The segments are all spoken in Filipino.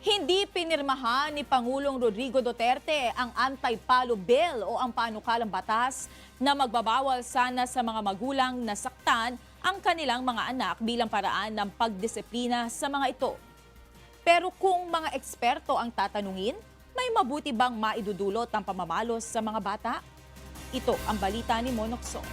Hindi pinirmahan ni Pangulong Rodrigo Duterte ang anti-palo bill o ang panukalang batas na magbabawal sana sa mga magulang na saktan ang kanilang mga anak bilang paraan ng pagdisiplina sa mga ito. Pero kung mga eksperto ang tatanungin, may mabuti bang maidudulot ang pamamalos sa mga bata? Ito ang balita ni Monokso.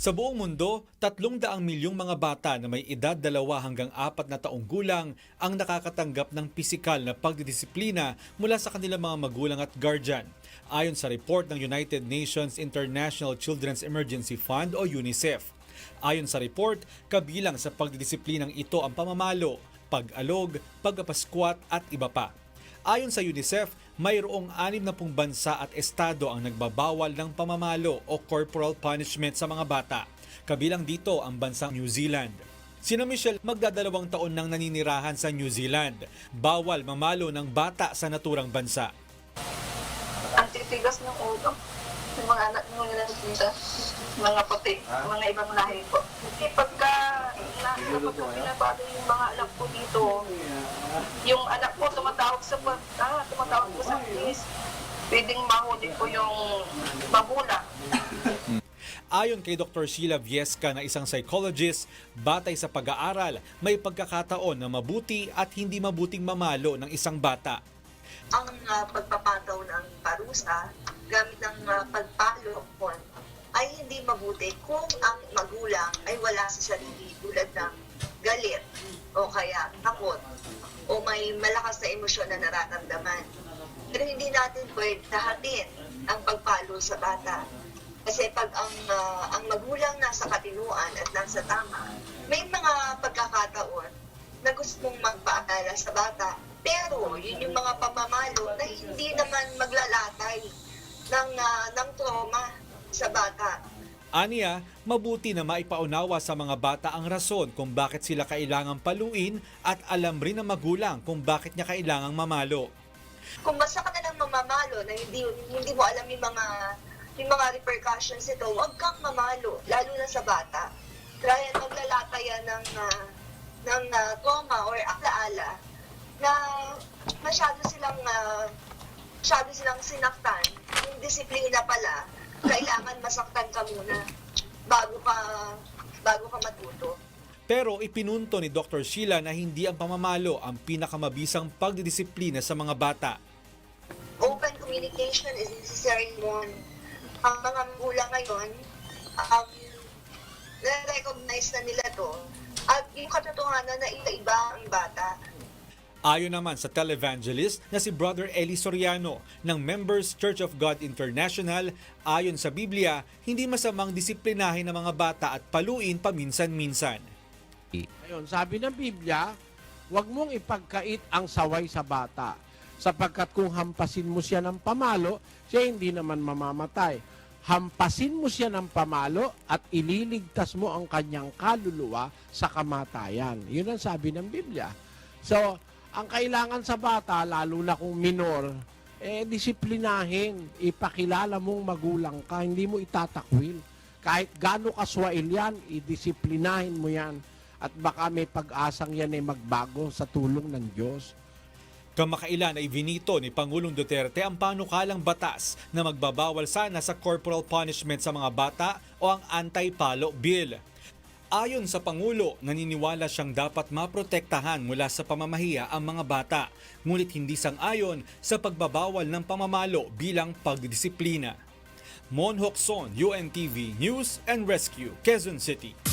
Sa buong mundo, 300 milyong mga bata na may edad dalawa hanggang apat na taong gulang ang nakakatanggap ng pisikal na pagdidisiplina mula sa kanilang mga magulang at guardian. Ayon sa report ng United Nations International Children's Emergency Fund o UNICEF. Ayon sa report, kabilang sa pagdidisiplinang ito ang pamamalo, pag-alog, pagpapasquat at iba pa. Ayon sa UNICEF, mayroong 60 bansa at estado ang nagbabawal ng pamamalo o corporal punishment sa mga bata. Kabilang dito ang bansang New Zealand. Sina Michelle magdadalawang taon nang naninirahan sa New Zealand. Bawal mamalo ng bata sa naturang bansa. ang titigas ng ulo. Yung mga anak nyo nila dito, mga puti, mga ibang lahi po. Kasi pagka na, kapag pinabado yung mga anak ko dito, yung anak ko tumatawag ah, po sa police, pwedeng mahuli po yung magulang. Ayon kay Dr. Sheila Viesca na isang psychologist, batay sa pag-aaral, may pagkakataon na mabuti at hindi mabuting mamalo ng isang bata. ang uh, pagpapataw ng parusa gamit ng uh, pagpalo ay hindi mabuti kung ang magulang ay wala sa sarili tulad ng galit o kaya takot o may malakas na emosyon na nararamdaman. Pero hindi natin pwede tahatin ang pagpalo sa bata. Kasi pag ang, ah, ang magulang nasa katinuan at nasa tama, may mga pagkakataon na gusto mong magpaalala sa bata. Pero yun yung mga pamamalo na hindi naman maglalatay ng, ah, ng trauma sa bata. Aniya, mabuti na maipaunawa sa mga bata ang rason kung bakit sila kailangang paluin at alam rin ng magulang kung bakit niya kailangang mamalo. Kung basta ka na ng mamamalo na hindi, hindi mo alam yung mga, yung mga repercussions nito, huwag kang mamalo, lalo na sa bata. Dahil maglalatay yan ng, ah, ng ah, trauma or alaala na masyado silang ah, masyado silang sinaktan. Yung disiplina pala, kailangan masaktan ka muna bago ka bago ka matuto. Pero ipinunto ni Dr. Sheila na hindi ang pamamalo ang pinakamabisang pagdidisiplina sa mga bata. open communication is necessary mon. Ang mga magulang ngayon, um, na-recognize na nila to. At yung katotohanan na iba-iba ang bata. Ayon naman sa televangelist na si Brother Eli Soriano ng Members Church of God International, ayon sa Biblia, hindi masamang disiplinahin ng mga bata at paluin paminsan-minsan. Ngayon, sabi ng Biblia, huwag mong ipagkait ang saway sa bata. Sapagkat kung hampasin mo siya ng pamalo, siya hindi naman mamamatay. Hampasin mo siya ng pamalo at ililigtas mo ang kanyang kaluluwa sa kamatayan. Yun ang sabi ng Biblia. So, ang kailangan sa bata, lalo na kung minor, eh, disiplinahin. Ipakilala mong magulang ka, hindi mo itatakwil. Kahit gaano kaswail yan, idisiplinahin mo yan. At baka may pag-asang yan ay magbago sa tulong ng Diyos. Kamakailan ay vinito ni Pangulong Duterte ang panukalang batas na magbabawal sana sa corporal punishment sa mga bata o ang anti-palo bill. Ayon sa Pangulo, naniniwala siyang dapat maprotektahan mula sa pamamahiya ang mga bata, ngunit hindi sang-ayon sa pagbabawal ng pamamalo bilang pagdidisiplina. Mon Hokson, UNTV News and Rescue, Quezon City.